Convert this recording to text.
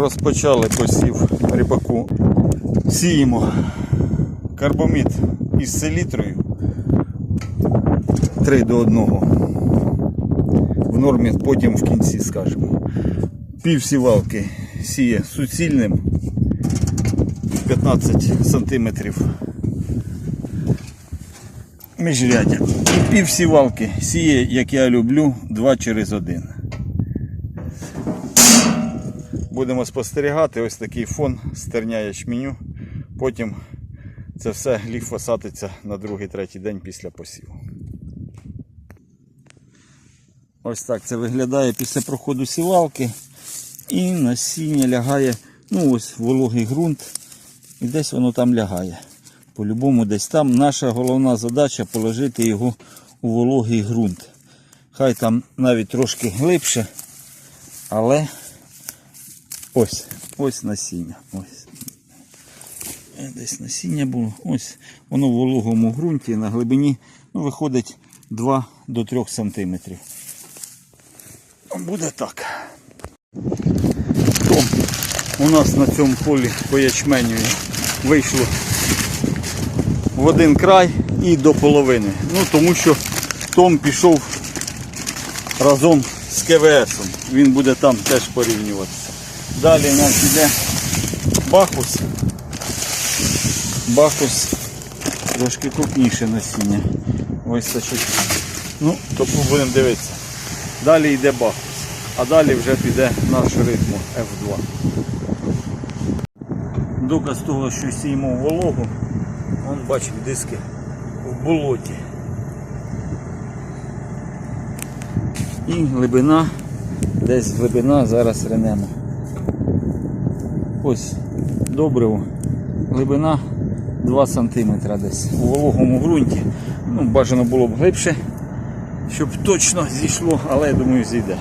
Розпочали посів ріпаку. Сіємо карбомід із селітрою 3 до 1. В нормі потім в кінці скажемо. Пів сівалки сіє суцільним 15 сантиметрів міжрядя. І пів сівалки сіє, як я люблю, 2 через 1. Будемо спостерігати ось такий фон стерня ячменю. Потім це все гліфа сатиться на другий-третій день після посіву. Ось так це виглядає після проходу сівалки. І насіння лягає, ну ось вологий ґрунт. І десь воно там лягає. По-любому десь там. Наша головна задача положити його у вологий ґрунт. Хай там навіть трошки глибше, але ось, ось насіння. Ось. Е, Десь насіння було. Ось воно в вологому ґрунті на глибині ну, виходить 2 до 3 сантиметрів. Буде так. То у нас на цьому полі по ячменю вийшло в один край і до половини. Ну тому що Том пішов разом з КВСом. Він буде там теж порівнюватися. Далі у нас йде бахус. Бахус трошки крупніше насіння. Вистачить. Ну, то будемо дивитися. Далі йде бахус. А далі вже піде наш ритм F2. Доказ того, що сіємо вологу, он бачив диски в болоті. І глибина, десь глибина, зараз ренемо. Ось добриво. Глибина 2 см десь. У вологому ґрунті. Ну, бажано було б глибше, щоб точно зійшло, але я думаю зійде.